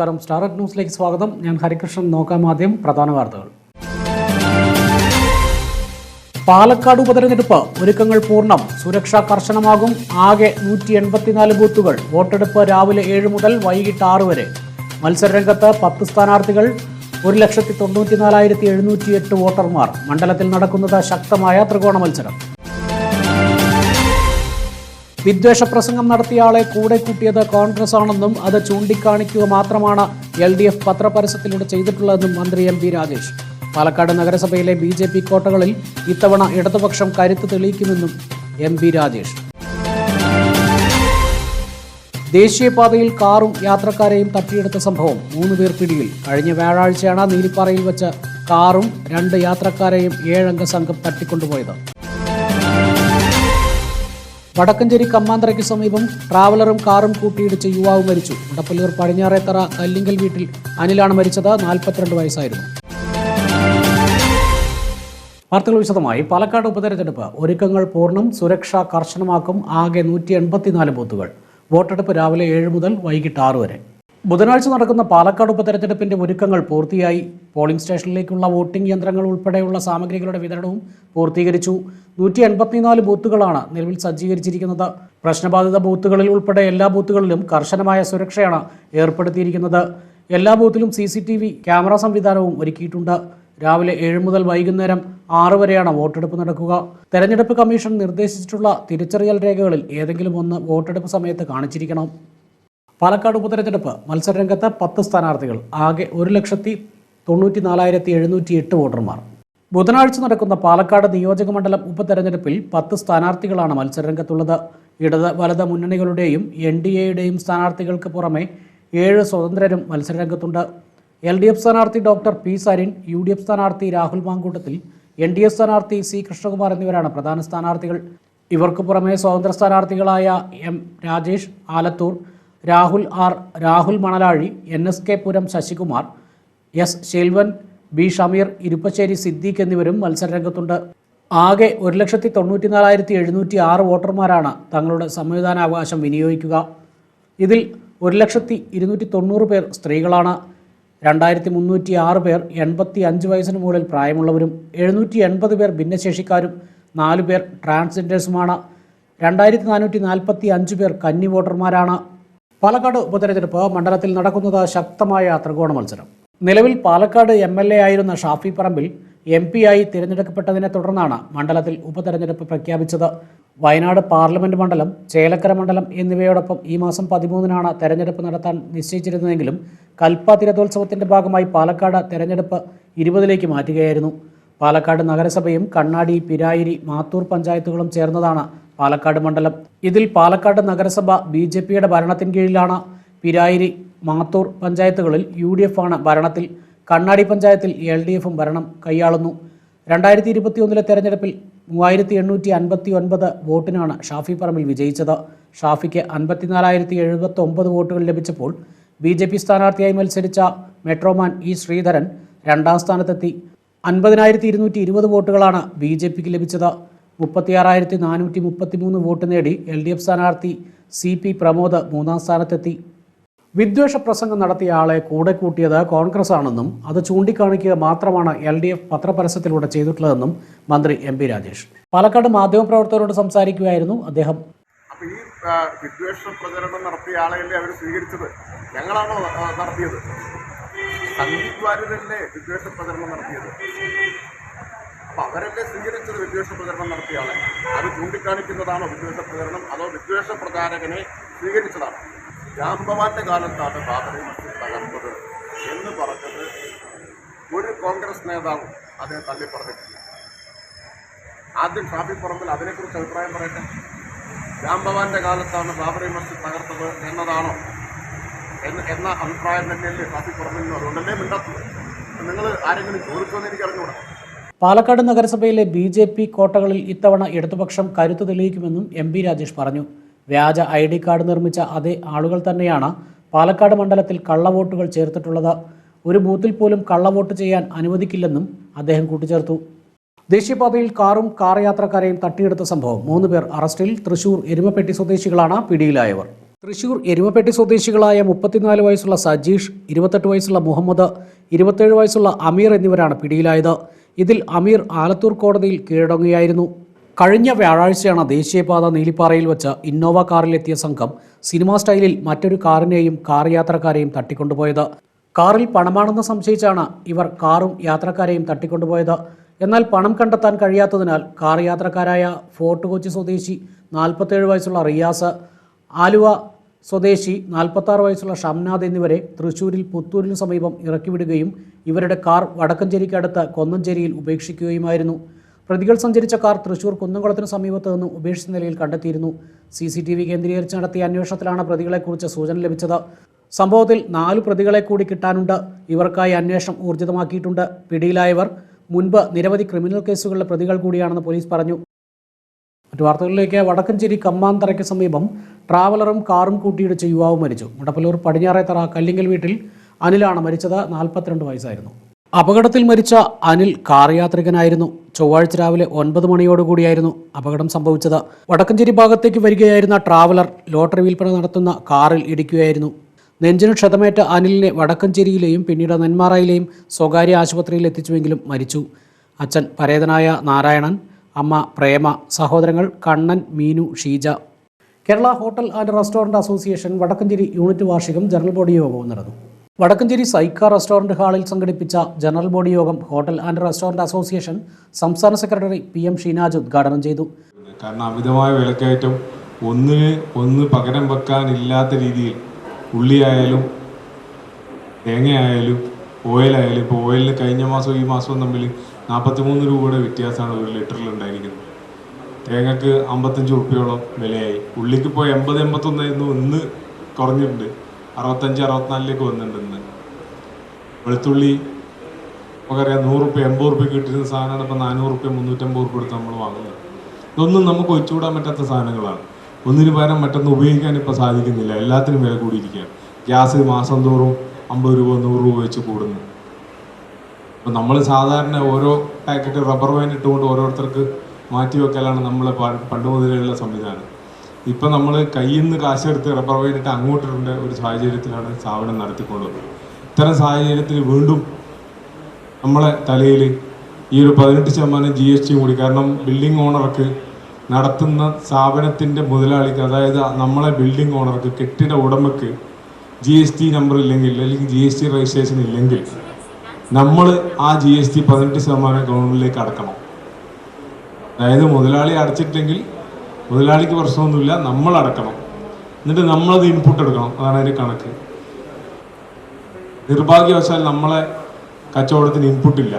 നമസ്കാരം. സ്റ്റാർട്ട് ന്യൂസിലേക്ക് സ്വാഗതം. ഞാൻ ഹരികൃഷ്ണൻ. നോക്കാം ആദ്യം പ്രധാന വാർത്തകൾ. പാലക്കാട് ഉപതെരഞ്ഞെടുപ്പ്. ഒരുക്കങ്ങൾ പൂർണം. സുരക്ഷ കർശനമാകും. ആകെ നൂറ്റി എൺപത്തിനാല് ബൂത്തുകൾ. വോട്ടെടുപ്പ് രാവിലെ ഏഴ് മുതൽ വൈകിട്ട് ആറ് വരെ. മത്സരരംഗത്ത് പത്ത് സ്ഥാനാർത്ഥികൾ. ഒരു ലക്ഷത്തി തൊണ്ണൂറ്റിനാലായിരത്തി എഴുന്നൂറ്റി എട്ട് വോട്ടർമാർ. മണ്ഡലത്തിൽ നടക്കുന്നത് ശക്തമായ ത്രികോണ മത്സരം. വിദ്വേഷ പ്രസംഗം നടത്തിയ ആളെ കൂടെ കൂട്ടിയത് കോൺഗ്രസ് ആണെന്നും അത് ചൂണ്ടിക്കാണിക്കുക മാത്രമാണ് എൽ ഡി എഫ് പത്രപരസ്യത്തിലൂടെ ചെയ്തിട്ടുള്ളതെന്നും മന്ത്രി എം പി രാജേഷ്. പാലക്കാട് നഗരസഭയിലെ ബി ജെ പി കോട്ടകളിൽ ഇത്തവണ ഇടതുപക്ഷം കരുത്ത് തെളിയിക്കുമെന്നും എം പി രാജേഷ്. ദേശീയപാതയിൽ കാറും യാത്രക്കാരെയും തട്ടിയെടുത്ത സംഭവം മൂന്ന് പേർ പിടിയിൽ. കഴിഞ്ഞ വ്യാഴാഴ്ചയാണ് നീലിപ്പാറയിൽ വെച്ച് കാറും രണ്ട് യാത്രക്കാരെയും ഏഴംഗ സംഘം തട്ടിക്കൊണ്ടുപോയത്. വടക്കഞ്ചേരി കമ്മാന്തറയ്ക്ക് സമീപം ട്രാവലറും കാറും കൂട്ടിയിടിച്ച് യുവാവ് മരിച്ചു. മുടപ്പല്ലൂർ പടിഞ്ഞാറേത്തറ കല്ലിങ്കൽ വീട്ടിൽ അനിലാണ് മരിച്ചത്. നാൽപ്പത്തിരണ്ട് വയസ്സായിരുന്നു. വാർത്തകൾ വിശദമായി. പാലക്കാട് ഉപതെരഞ്ഞെടുപ്പ്. ഒരുക്കങ്ങൾ പൂർണം സുരക്ഷ കർശനമാക്കും. ആകെ നൂറ്റി എൺപത്തിനാല് ബൂത്തുകൾ. വോട്ടെടുപ്പ് രാവിലെ ഏഴ് മുതൽ വൈകിട്ട് ആറ് വരെ. ബുധനാഴ്ച നടക്കുന്ന പാലക്കാട് ഉപതെരഞ്ഞെടുപ്പിന്റെ ഒരുക്കങ്ങൾ പൂർത്തിയായി. പോളിംഗ് സ്റ്റേഷനിലേക്കുള്ള വോട്ടിംഗ് യന്ത്രങ്ങൾ ഉൾപ്പെടെയുള്ള സാമഗ്രികളുടെ വിതരണവും പൂർത്തീകരിച്ചു. നൂറ്റി എൺപത്തിനാല് ബൂത്തുകളാണ് നിലവിൽ സജ്ജീകരിച്ചിരിക്കുന്നത്. പ്രശ്നബാധിത ബൂത്തുകളിൽ ഉൾപ്പെടെ എല്ലാ ബൂത്തുകളിലും കർശനമായ സുരക്ഷയാണ് ഏർപ്പെടുത്തിയിരിക്കുന്നത്. എല്ലാ ബൂത്തിലും C C T V camera സംവിധാനവും ഒരുക്കിയിട്ടുണ്ട്. രാവിലെ ഏഴ് മുതൽ വൈകുന്നേരം ആറ് വരെയാണ് വോട്ടെടുപ്പ് നടക്കുക. തെരഞ്ഞെടുപ്പ് കമ്മീഷൻ നിർദ്ദേശിച്ചിട്ടുള്ള തിരിച്ചറിയൽ രേഖകളിൽ ഏതെങ്കിലും ഒന്ന് വോട്ടെടുപ്പ് സമയത്ത് കാണിച്ചിരിക്കണം. പാലക്കാട് ഉപതെരഞ്ഞെടുപ്പ് മത്സരരംഗത്ത് പത്ത് സ്ഥാനാർത്ഥികൾ. ആകെ ഒരു ലക്ഷത്തി തൊണ്ണൂറ്റി നാലായിരത്തി എഴുന്നൂറ്റി എട്ട് വോട്ടർമാർ. ബുധനാഴ്ച നടക്കുന്ന പാലക്കാട് നിയോജക മണ്ഡലം ഉപതെരഞ്ഞെടുപ്പിൽ പത്ത് സ്ഥാനാർത്ഥികളാണ് മത്സരരംഗത്തുള്ളത്. ഇടത് വലത് മുന്നണികളുടെയും എൻ ഡി എയുടെയും സ്ഥാനാർത്ഥികൾക്ക് പുറമെ ഏഴ് സ്വതന്ത്രരും മത്സരരംഗത്തുണ്ട്. എൽ ഡി എഫ് സ്ഥാനാർത്ഥി doctor P. Sarin U D F സ്ഥാനാർത്ഥി Rahul Mankoottathil N D F സ്ഥാനാർത്ഥി സി. കൃഷ്ണകുമാർ എന്നിവരാണ് പ്രധാന സ്ഥാനാർത്ഥികൾ. ഇവർക്ക് പുറമെ സ്വതന്ത്ര സ്ഥാനാർത്ഥികളായ M Rajesh Alathur Rahul R Rahul Manalazhi N S K Puram Sasikumar S Selvan B Shameer Iruppassery Siddique എന്നിവരും മത്സരരംഗത്തുണ്ട്. ആകെ ഒരു ലക്ഷത്തി തൊണ്ണൂറ്റിനാലായിരത്തി എഴുന്നൂറ്റി ആറ് വോട്ടർമാരാണ് തങ്ങളുടെ സമ്മതിദാനാവകാശം വിനിയോഗിക്കുക. ഇതിൽ ഒരു ലക്ഷത്തി ഇരുന്നൂറ്റി തൊണ്ണൂറ് പേർ സ്ത്രീകളാണ്. രണ്ടായിരത്തി മുന്നൂറ്റി ആറ് പേർ എൺപത്തി അഞ്ച് വയസ്സിന് മുകളിൽ പ്രായമുള്ളവരും എഴുന്നൂറ്റി എൺപത് പേർ ഭിന്നശേഷിക്കാരും നാല് പേർ ട്രാൻസ്ജെൻഡേഴ്സുമാണ്. രണ്ടായിരത്തി നാനൂറ്റി നാൽപ്പത്തി അഞ്ച് പേർ കന്നി വോട്ടർമാരാണ്. പാലക്കാട് ഉപതെരഞ്ഞെടുപ്പ് മണ്ഡലത്തിൽ നടക്കുന്നത് ശക്തമായ ത്രികോണ മത്സരം. നിലവിൽ പാലക്കാട് എം എൽ എ ആയിരുന്ന ഷാഫി പറമ്പിൽ എം പി ആയി തിരഞ്ഞെടുക്കപ്പെട്ടതിനെ തുടർന്നാണ് മണ്ഡലത്തിൽ ഉപതെരഞ്ഞെടുപ്പ് പ്രഖ്യാപിച്ചത്. വയനാട് പാർലമെന്റ് മണ്ഡലം ചേലക്കര മണ്ഡലം എന്നിവയോടൊപ്പം ഈ മാസം പതിമൂന്നിനാണ് തെരഞ്ഞെടുപ്പ് നടത്താൻ നിശ്ചയിച്ചിരുന്നതെങ്കിലും കൽപ്പ തിരതോത്സവത്തിന്റെ ഭാഗമായി പാലക്കാട് തെരഞ്ഞെടുപ്പ് ഇരുപതിലേക്ക് മാറ്റുകയായിരുന്നു. പാലക്കാട് നഗരസഭയും കണ്ണാടി പിരായിരി മാത്തൂർ പഞ്ചായത്തുകളും ചേർന്നതാണ് പാലക്കാട് മണ്ഡലം. ഇതിൽ പാലക്കാട് നഗരസഭ ബി ജെ പിയുടെ ഭരണത്തിന് കീഴിലാണ് പിരായിരി മാത്തൂർ പഞ്ചായത്തുകളിൽ യു ഡി എഫ് ആണ് ഭരണത്തിൽ. കണ്ണാടി പഞ്ചായത്തിൽ എൽ ഡി എഫും ഭരണം കൈയാളുന്നു. രണ്ടായിരത്തി ഇരുപത്തിയൊന്നിലെ തെരഞ്ഞെടുപ്പിൽ മൂവായിരത്തി എണ്ണൂറ്റി അൻപത്തി ഒൻപത് വോട്ടിനാണ് ഷാഫി പറമ്പിൽ വിജയിച്ചത്. ഷാഫിക്ക് അൻപത്തിനാലായിരത്തി എഴുപത്തി ഒമ്പത് വോട്ടുകൾ ലഭിച്ചപ്പോൾ ബി ജെ പി സ്ഥാനാർത്ഥിയായി മത്സരിച്ച മെട്രോമാൻ ഇ ശ്രീധരൻ രണ്ടാം സ്ഥാനത്തെത്തി. അൻപതിനായിരത്തി ഇരുന്നൂറ്റി ഇരുപത് വോട്ടുകളാണ് ബി ജെ പിക്ക് ലഭിച്ചത്. മുപ്പത്തിയാറായിരത്തി നാനൂറ്റി മുപ്പത്തി മൂന്ന് വോട്ട് നേടി എൽ ഡി എഫ് സ്ഥാനാർത്ഥി സി പി പ്രമോദ് മൂന്നാം സ്ഥാനത്തെത്തി വിദ്വേഷ പ്രസംഗം നടത്തിയ ആളെ കൂടെ കൂട്ടിയത് കോൺഗ്രസ് ആണെന്നും അത് ചൂണ്ടിക്കാണിക്കുക മാത്രമാണ് എൽ ഡി എഫ് പത്രപരസ്യത്തിലൂടെ ചെയ്തിട്ടുള്ളതെന്നും മന്ത്രി എം പി രാജേഷ് പാലക്കാട് മാധ്യമപ്രവർത്തകരോട് സംസാരിക്കുകയായിരുന്നു അദ്ദേഹം അപ്പൊ ഈ വിദ്വേഷ പ്രചരണം നടത്തിയ ആളെയല്ലേ അവർ സ്വീകരിച്ചത് ഞങ്ങളാണ് നടത്തിയത് സന്ദീപ് വാര്യതല്ലേ വിദ്വേഷ പ്രചരണം നടത്തിയത് അപ്പൊ അവരല്ലേ സ്വീകരിച്ചത് വിദ്വേഷ പ്രചരണം നടത്തിയാണ്. അത് ചൂണ്ടിക്കാണിക്കുന്നതാണോ വിദ്വേഷ പ്രചരണം? അതോ വിദ്വേഷ പ്രചാരകനെ സ്വീകരിച്ചതാണ്? രാംഭവാന്റെ കാലത്താണ് ബാബറി മസ്ജിദ് തകർന്നത് എന്ന് പറഞ്ഞത് ഒരു കോൺഗ്രസ് നേതാവും അതിനെ തള്ളി പറഞ്ഞിട്ടില്ല ആദ്യം ഷാഫി പറമ്പിൽ അതിനെക്കുറിച്ച് അഭിപ്രായം പറയട്ടെ? രാംഭവാന്റെ കാലത്താണ് ബാബറി മസ്ജിദ് തകർത്തത് എന്നതാണോ? എന്ന് എന്ന അഭിപ്രായം തന്നെയല്ലേ ഷാഫി പറമ്പിൽ അതുകൊണ്ടല്ലേ മിണ്ടാത്തത്. നിങ്ങൾ ആരെങ്കിലും ചോദിച്ചോന്ന് എനിക്ക് അറിഞ്ഞുകൂടാ പാലക്കാട് നഗരസഭയിലെ ബി ജെ പി കോട്ടകളിൽ ഇത്തവണ ഇടതുപക്ഷം കരുത്തു തെളിയിക്കുമെന്നും എം പി രാജേഷ് പറഞ്ഞു. വ്യാജ ഐ ഡി കാർഡ് നിർമ്മിച്ച അതേ ആളുകൾ തന്നെയാണ് പാലക്കാട് മണ്ഡലത്തിൽ കള്ളവോട്ടുകൾ ചേർത്തിട്ടുള്ളത്. ഒരു ബൂത്തിൽ പോലും കള്ളവോട്ട് ചെയ്യാൻ അനുവദിക്കില്ലെന്നും അദ്ദേഹം കൂട്ടിച്ചേർത്തു. ദേശീയപാതയിൽ കാറും കാർ യാത്രക്കാരെയും തട്ടിയെടുത്ത സംഭവം. മൂന്ന് പേർ അറസ്റ്റിൽ. തൃശൂർ എരുമപ്പെട്ടി സ്വദേശികളാണ് പിടിയിലായവർ. തൃശൂർ എരുമപ്പെട്ടി സ്വദേശികളായ മുപ്പത്തിനാല് വയസ്സുള്ള സജീഷ് ഇരുപത്തെട്ട് വയസ്സുള്ള മുഹമ്മദ് ഇരുപത്തേഴ് വയസ്സുള്ള അമീർ എന്നിവരാണ് പിടിയിലായത്. ഇതിൽ അമീർ ആലത്തൂർ കോടതിയിൽ കീഴടങ്ങുകയായിരുന്നു. കഴിഞ്ഞ വ്യാഴാഴ്ചയാണ് ദേശീയപാത നീലിപ്പാറയിൽ വെച്ച് ഇന്നോവ കാറിലെത്തിയ സംഘം സിനിമാ സ്റ്റൈലിൽ മറ്റൊരു കാറിനെയും കാർ യാത്രക്കാരെയും തട്ടിക്കൊണ്ടുപോയത്. കാറിൽ പണമാണെന്ന് സംശയിച്ചാണ് ഇവർ കാറും യാത്രക്കാരെയും തട്ടിക്കൊണ്ടുപോയത്. എന്നാൽ പണം കണ്ടെത്താൻ കഴിയാത്തതിനാൽ കാർ യാത്രക്കാരായ ഫോർട്ട് കൊച്ചി സ്വദേശി നാൽപ്പത്തേഴ് വയസ്സുള്ള റിയാസ് ആലുവ സ്വദേശി നാൽപ്പത്താറ് വയസ്സുള്ള ഷംനാഥ് എന്നിവരെ തൃശൂരിൽ പുത്തൂരിന് സമീപം ഇറക്കിവിടുകയും ഇവരുടെ കാർ വടക്കഞ്ചേരിക്കടുത്ത് കൊന്നഞ്ചേരിയിൽ ഉപേക്ഷിക്കുകയുമായിരുന്നു. പ്രതികൾ സഞ്ചരിച്ച കാർ തൃശൂർ കുന്നംകുളത്തിന് സമീപത്ത് നിന്ന് ഉപേക്ഷിച്ച നിലയിൽ കണ്ടെത്തിയിരുന്നു. സി സി ടി വി കേന്ദ്രീകരിച്ച് നടത്തിയ അന്വേഷണത്തിലാണ് പ്രതികളെക്കുറിച്ച് സൂചന ലഭിച്ചത്. സംഭവത്തിൽ നാല് പ്രതികളെ കൂടി കിട്ടാനുണ്ട്. ഇവർക്കായി അന്വേഷണം ഊർജിതമാക്കിയിട്ടുണ്ട്. പിടിയിലായവർ മുൻപ് നിരവധി ക്രിമിനൽ കേസുകളിലെ പ്രതികൾ കൂടിയാണെന്ന് പോലീസ് പറഞ്ഞു. മറ്റു വാർത്തകളിലേക്ക് വടക്കഞ്ചേരി കമ്മാന്തറയ്ക്ക് സമീപം ട്രാവലറും കാറും കൂട്ടിയിടിച്ച് യുവാവ് മരിച്ചു. മുടപ്പല്ലൂർ പടിഞ്ഞാറേത്തറ കല്ലിങ്കൽ വീട്ടിൽ അനിലാണ് മരിച്ചത് നാൽപ്പത്തിരണ്ട് വയസ്സായിരുന്നു. അപകടത്തിൽ മരിച്ച അനിൽ കാർ യാത്രികനായിരുന്നു ചൊവ്വാഴ്ച രാവിലെ ഒൻപത് മണിയോടുകൂടിയായിരുന്നു അപകടം സംഭവിച്ചത്. വടക്കഞ്ചേരി ഭാഗത്തേക്ക് വരികയായിരുന്ന ട്രാവലർ ലോട്ടറി വിൽപ്പന നടത്തുന്ന കാറിൽ ഇടിക്കുകയായിരുന്നു. നെഞ്ചിന് ക്ഷതമേറ്റ അനിലിനെ വടക്കഞ്ചേരിയിലെയും പിന്നീട് നെന്മാറയിലെയും സ്വകാര്യ ആശുപത്രിയിൽ എത്തിച്ചുവെങ്കിലും മരിച്ചു. അച്ഛൻ പരേതനായ നാരായണൻ അമ്മ പ്രേമ സഹോദരങ്ങൾ Kannan Meenu Sheeja. Kerala hotel and restaurant association Vadakkanchery unit വാർഷികം ജനറൽ ബോഡി യോഗവും നടന്നു. വടക്കഞ്ചേരി സൈക്ക റെസ്റ്റോറന്റ് ഹാളിൽ സംഘടിപ്പിച്ച ജനറൽ ബോഡി യോഗം ഹോട്ടൽ ആൻഡ് റെസ്റ്റോറന്റ് അസോസിയേഷൻ സംസ്ഥാന സെക്രട്ടറി പി എം ഷീനാജ് ഉദ്ഘാടനം ചെയ്തു. കാരണം അമിതമായ വിലക്കയറ്റം ഒന്നിന് ഒന്ന് പകരം വെക്കാനില്ലാത്ത രീതിയിൽ ഉള്ളിയായാലും തേങ്ങയായാലും ഓയിലായാലും ഇപ്പോൾ ഓയിലിന് കഴിഞ്ഞ മാസവും ഈ മാസവും തമ്മിൽ നാൽപ്പത്തി മൂന്ന് രൂപയുടെ വ്യത്യാസമാണ് ഒരു ലിറ്ററിൽ ഉണ്ടായിരിക്കുന്നത്. തേങ്ങക്ക് അമ്പത്തഞ്ച് റുപ്യോളം വിലയായി. ഉള്ളിക്ക് ഇപ്പോൾ എൺപത് എൺപത്തൊന്നായിരുന്നു ഇന്ന് കുറഞ്ഞിട്ടുണ്ട്. അറുപത്തഞ്ച് അറുപത്തിനാലിലേക്ക് വന്നിട്ടുണ്ട് ഇന്ന്. വെളുത്തുള്ളി നമുക്കറിയാം നൂറ് റുപ്യ എൺപത് റുപ്യ കിട്ടുന്ന സാധനമാണ് ഇപ്പോൾ നാനൂറ് റുപ്യ മുന്നൂറ്റമ്പത് റുപ്യ കൊടുത്ത് നമ്മൾ വാങ്ങുന്നത്. ഇതൊന്നും നമുക്ക് ഒഴിച്ചുകൂടാൻ പറ്റാത്ത സാധനങ്ങളാണ്. ഒന്നിന് പകരം മറ്റൊന്ന് ഉപയോഗിക്കാൻ ഇപ്പോൾ സാധിക്കുന്നില്ല. എല്ലാത്തിനും വില കൂടിയിരിക്കുകയാണ്. ഗ്യാസ് മാസം തോറും അമ്പത് രൂപ നൂറ് രൂപ വെച്ച് കൂടുന്നു. അപ്പം നമ്മൾ സാധാരണ ഓരോ പാക്കറ്റ് റബ്ബർ ബാൻഡ് ഇട്ടുകൊണ്ട് ഓരോരുത്തർക്ക് മാറ്റി വെക്കലാണ് നമ്മളെ പണ്ട് മുതലുള്ള സംവിധാനം. ഇപ്പം നമ്മൾ കയ്യിൽ നിന്ന് കാശെടുത്ത് റബ്ബർ ബാൻഡ് ഇട്ട് അങ്ങോട്ടിടേണ്ട ഒരു സാഹചര്യത്തിലാണ് സ്ഥാപനം നടത്തിക്കൊണ്ടത്. ഇത്തരം സാഹചര്യത്തിൽ വീണ്ടും നമ്മളെ തലയിൽ ഈ ഒരു പതിനെട്ട് ശതമാനം ജി എസ് ടി കൂടി കാരണം ബിൽഡിംഗ് ഓണർക്ക് നടത്തുന്ന സ്ഥാപനത്തിന്റെ മുതലാളിക്ക് അതായത് നമ്മളെ ബിൽഡിംഗ് ഓണർക്ക് കെട്ടിട ഉടമയ്ക്ക് ജി എസ് ടി നമ്പർ ഇല്ലെങ്കിൽ അല്ലെങ്കിൽ ജി എസ് ടി രജിസ്ട്രേഷൻ ഇല്ലെങ്കിൽ നമ്മൾ ആ ജി എസ് ടി പതിനെട്ട് ശതമാനം ഗവൺമെന്റിലേക്ക് അടക്കണം. അതായത് മുതലാളി അടച്ചിട്ടില്ലെങ്കിൽ മുതലാളിക്ക് പ്രശ്നമൊന്നുമില്ല നമ്മൾ അടക്കണം. എന്നിട്ട് നമ്മളത് ഇൻപുട്ട് എടുക്കണം. അതാണ് അതിന്റെ കണക്ക്. നിർഭാഗ്യവശാൽ നമ്മളെ കച്ചവടത്തിന് ഇൻപുട്ടില്ല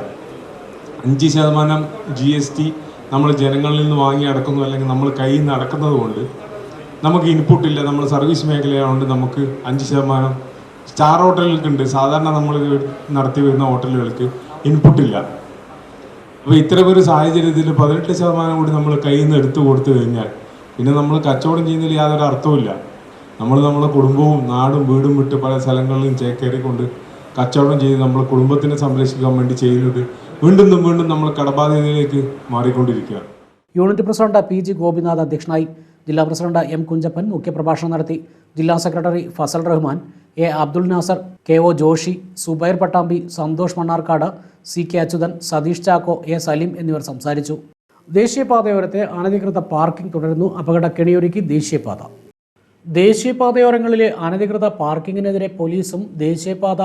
അഞ്ച് ശതമാനം ജി എസ് ടി നമ്മൾ ജനങ്ങളിൽ നിന്ന് വാങ്ങി അടക്കുന്നു അല്ലെങ്കിൽ നമ്മൾ കയ്യിൽ നിന്ന് അടക്കുന്നത് കൊണ്ട് നമുക്ക് ഇൻപുട്ടില്ല നമ്മൾ സർവീസ് മേഖലയായതുകൊണ്ട് നമുക്ക് അഞ്ച് ശതമാനം സ്റ്റാർ ഹോട്ടലുകൾക്കുണ്ട്. സാധാരണ നമ്മൾ നടത്തി വരുന്ന ഹോട്ടലുകൾക്ക് ഇൻപുട്ടില്ല. അപ്പോൾ ഇത്തരം ഒരു സാഹചര്യത്തിൽ പതിനെട്ട് ശതമാനം കൂടി നമ്മൾ കയ്യിൽ നിന്ന് എടുത്തു കൊടുത്തു കഴിഞ്ഞാൽ പിന്നെ നമ്മൾ കച്ചവടം ചെയ്യുന്നതിൽ യാതൊരു അർത്ഥവുമില്ല. നമ്മൾ നമ്മുടെ കുടുംബവും നാടും വീടും വിട്ട് പല സ്ഥലങ്ങളിലും ചേക്കേറിക്കൊണ്ട് കച്ചവടം ചെയ്ത് നമ്മുടെ കുടുംബത്തിനെ സംരക്ഷിക്കാൻ വേണ്ടി ചെയ്യുന്നത് വീണ്ടും വീണ്ടും നമ്മൾ കടബാധ്യതയിലേക്ക് മാറിക്കൊണ്ടിരിക്കുകയാണ്. Unit president P G Gopinath അധ്യക്ഷനായി ജില്ലാ പ്രസിഡന്റ് എം കുഞ്ചപ്പൻ മുഖ്യപ്രഭാഷണം നടത്തി ജില്ലാ secretary Fazal Rahman A Abdul Nasar K O Joshi Subair Pattambi Santhosh Mannarkkad C K Achuthan Satheesh Chacko A Saleem എന്നിവർ സംസാരിച്ചു. ദേശീയപാതയോരത്തെ അനധികൃത പാർക്കിംഗ് തുടരുന്നു. അപകട കെണിയൊരുക്കി ദേശീയപാത. ദേശീയപാതയോരങ്ങളിലെ അനധികൃത പാർക്കിങ്ങിനെതിരെ പോലീസും ദേശീയപാത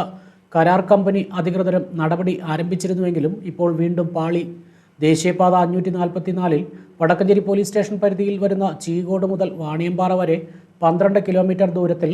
കരാർ കമ്പനി അധികൃതരും നടപടി ആരംഭിച്ചിരുന്നുവെങ്കിലും ഇപ്പോൾ വീണ്ടും പാളി ദേശീയപാത അഞ്ഞൂറ്റി നാൽപ്പത്തിനാലിൽ വടക്കഞ്ചേരി പോലീസ് സ്റ്റേഷൻ പരിധിയിൽ വരുന്ന ചീകോട് മുതൽ വാണിയമ്പാറ വരെ പന്ത്രണ്ട് കിലോമീറ്റർ ദൂരത്തിൽ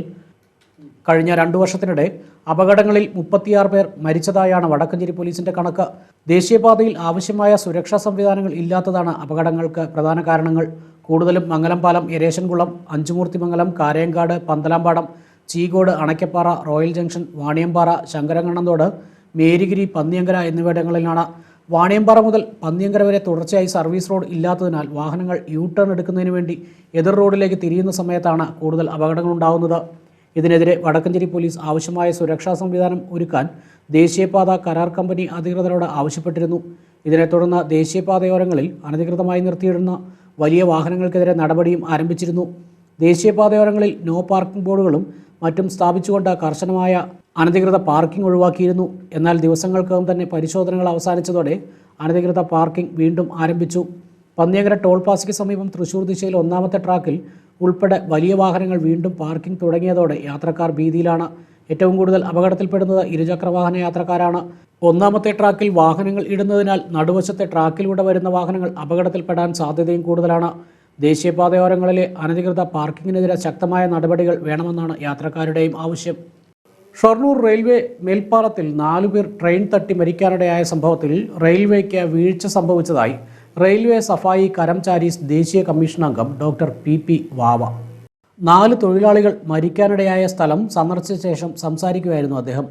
കഴിഞ്ഞ രണ്ടു വർഷത്തിനിടെ അപകടങ്ങളിൽ മുപ്പത്തിയാറ് പേർ മരിച്ചതായാണ് വടക്കഞ്ചേരി പോലീസിന്റെ കണക്ക്. ദേശീയപാതയിൽ ആവശ്യമായ സുരക്ഷാ സംവിധാനങ്ങൾ ഇല്ലാത്തതാണ് അപകടങ്ങൾക്ക് പ്രധാന കാരണങ്ങൾ. കൂടുതലും മംഗലംപാലം എരേശൻകുളം അഞ്ചുമൂർത്തിമംഗലം കാരയങ്കാട് പന്തലാമ്പാടം ചീകോട് അണയ്ക്കപ്പാറ റോയൽ ജംഗ്ഷൻ വാണിയമ്പാറ ശങ്കരങ്കണ്ണന്തോട് മേരിഗിരി പന്നിയങ്കര എന്നിവിടങ്ങളിലാണ് വാണിയമ്പാറ മുതൽ പന്നിയങ്കര വരെ തുടർച്ചയായി സർവീസ് റോഡ് ഇല്ലാത്തതിനാൽ വാഹനങ്ങൾ യു ടേൺ എടുക്കുന്നതിന് വേണ്ടി എതിർ റോഡിലേക്ക് തിരിയുന്ന സമയത്താണ് കൂടുതൽ അപകടങ്ങൾ ഉണ്ടാകുന്നത് ഇതിനെതിരെ വടക്കഞ്ചേരി പോലീസ് ആവശ്യമായ സുരക്ഷാ സംവിധാനം ഒരുക്കാൻ ദേശീയപാത കരാർ കമ്പനി അധികൃതരോട് ആവശ്യപ്പെട്ടിരുന്നു. ഇതിനെ തുടർന്ന് ദേശീയപാതയോരങ്ങളിൽ അനധികൃതമായി നിർത്തിയിടുന്ന വലിയ വാഹനങ്ങൾക്കെതിരെ നടപടിയും ആരംഭിച്ചിരുന്നു. ദേശീയപാതയോരങ്ങളിൽ നോ പാർക്കിംഗ് ബോർഡുകളും മറ്റും സ്ഥാപിച്ചുകൊണ്ട് കർശനമായ അനധികൃത പാർക്കിംഗ് ഒഴിവാക്കിയിരുന്നു. എന്നാൽ ദിവസങ്ങൾക്കകം തന്നെ പരിശോധനകൾ അവസാനിച്ചതോടെ അനധികൃത പാർക്കിംഗ് വീണ്ടും ആരംഭിച്ചു. പന്നിയങ്കര ടോൾ പാസിക്ക് സമീപം തൃശൂർ ദിശയിൽ ഒന്നാമത്തെ ട്രാക്കിൽ ഉൾപ്പെടെ വലിയ വാഹനങ്ങൾ വീണ്ടും പാർക്കിംഗ് തുടങ്ങിയതോടെ യാത്രക്കാർ ഭീതിയിലാണ്. ഏറ്റവും കൂടുതൽ അപകടത്തിൽപ്പെടുന്നത് ഇരുചക്ര വാഹന യാത്രക്കാരാണ്. ഒന്നാമത്തെ ട്രാക്കിൽ വാഹനങ്ങൾ ഇടുന്നതിനാൽ നടുവശത്തെ ട്രാക്കിലൂടെ വരുന്ന വാഹനങ്ങൾ അപകടത്തിൽപ്പെടാൻ സാധ്യതയും കൂടുതലാണ്. ദേശീയപാതയോരങ്ങളിലെ അനധികൃത പാർക്കിങ്ങിനെതിരെ ശക്തമായ നടപടികൾ വേണമെന്നാണ് യാത്രക്കാരുടെയും ആവശ്യം. ഷൊർണൂർ റെയിൽവേ മേൽപ്പാലത്തിൽ നാലുപേർ ട്രെയിൻ തട്ടി മരിക്കാനിടയായ സംഭവത്തിൽ റെയിൽവേക്ക് വീഴ്ച സംഭവിച്ചതായി റെയിൽവേ സഫായി കരംചാരീസ് ദേശീയ കമ്മീഷൻ അംഗം ഡോക്ടർ പി പി വാവ. നാല് തൊഴിലാളികൾ മരിക്കാനിടയായ സ്ഥലം സന്ദർശിച്ച ശേഷം സംസാരിക്കുകയായിരുന്നു അദ്ദേഹം.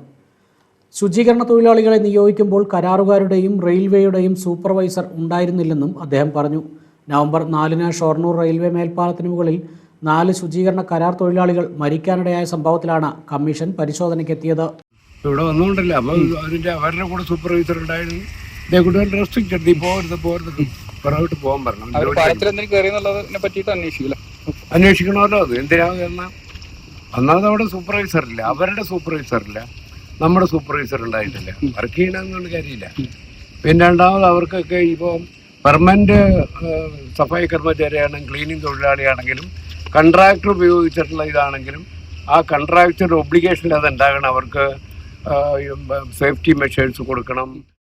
ശുചീകരണ തൊഴിലാളികളെ നിയോഗിക്കുമ്പോൾ കരാറുകാരുടെയും റെയിൽവേയുടെയും സൂപ്പർവൈസർ ഉണ്ടായിരുന്നില്ലെന്നും അദ്ദേഹം പറഞ്ഞു. നവംബർ നാലിന് ഷൊർണൂർ റെയിൽവേ മേൽപ്പാലത്തിന് മുകളിൽ നാല് ശുചീകരണ കരാർ തൊഴിലാളികൾ മരിക്കാനിടയായ സംഭവത്തിലാണ് കമ്മീഷൻ പരിശോധനയ്ക്കെത്തിയത്. ഇവിടെ വന്നുകൊണ്ടല്ലേ? അപ്പൊ അതിന്റെ അവരുടെ കൂടെ സൂപ്പർവൈസർ ഉണ്ടായിരുന്നു. ഇതേ കൂടെ റെസ്ട്രിക്റ്റഡ് നീ പോകരുത് പോകരുത് പുറകോട്ട് പോകാൻ പറഞ്ഞു. അന്വേഷിക്കില്ല. അന്വേഷിക്കണമല്ലോ. അത് എന്തിനാ കാരണം? ഒന്നാമത് അവിടെ സൂപ്പർവൈസർ ഇല്ല. അവരുടെ സൂപ്പർവൈസർ ഇല്ല. നമ്മുടെ സൂപ്പർവൈസർ ഉണ്ടായിട്ടില്ല. വർക്ക് ചെയ്യണമെന്നുള്ള കാര്യമില്ല. പിന്നെ രണ്ടാമത് അവർക്കൊക്കെ ഇപ്പോൾ പെർമനന്റ് സഫായി കർമ്മചാരിയാണെങ്കിലും ക്ലീനിങ് തൊഴിലാളിയാണെങ്കിലും കൺട്രാക്ടർ ഉപയോഗിച്ചിട്ടുള്ള ഇതാണെങ്കിലും ആ കൺട്രാക്ടർ ഒബ്ലിഗേഷൻ അത് ഉണ്ടാകണം. അവർക്ക് സേഫ്റ്റി മെഷേഴ്സ് കൊടുക്കണം.